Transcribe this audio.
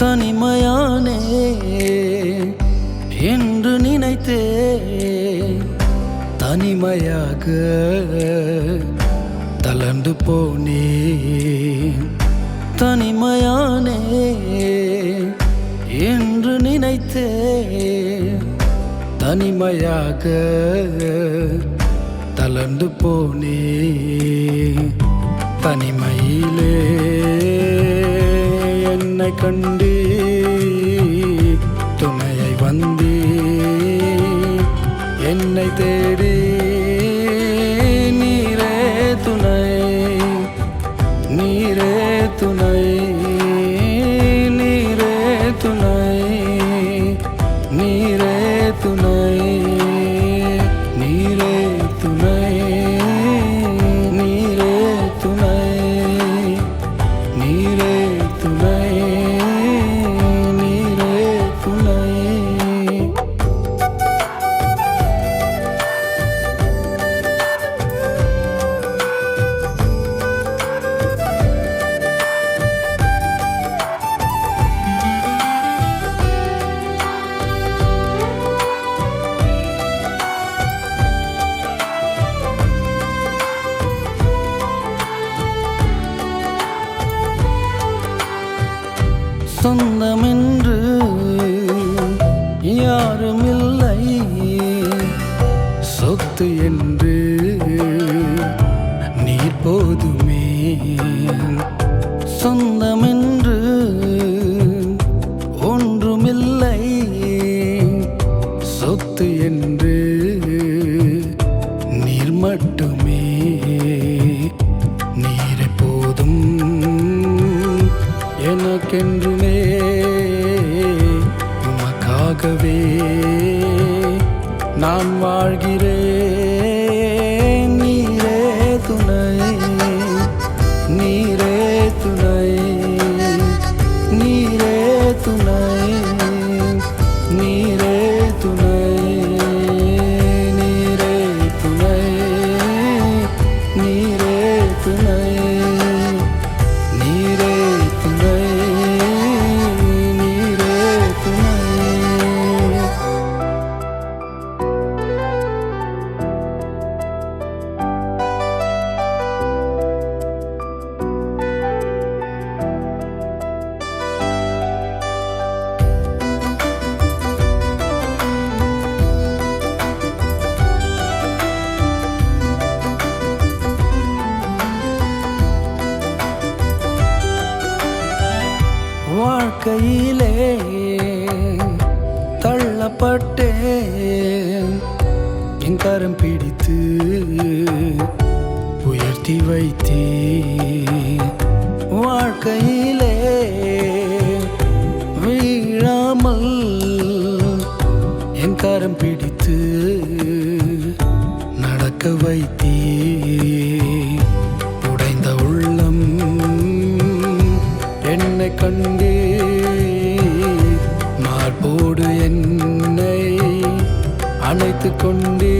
தனிமையானே என்று நினைத்தே தனிமையாக தளர்ந்து போனே தனிமையானே என்று நினைத்தே தனிமையாக தளர்ந்து போனே தனிமையிலே என்னை கண்டு வந்தே. என்னை தேடி சொந்தமென்று யாருமில்லை. சொத்து என்று நீர் போதுமே. சொந்தமென்று ஒன்றுமில்லை. சொத்து என்று நீர் மட்டுமே. நீர் போதும். எனக்கென்று girer வாழ்க்கையிலே தள்ளப்பட்டேன். என் கரம் பிடித்து உயர்த்தி வைத்தே வாழ்க்கையிலே அழைத்து கொண்டே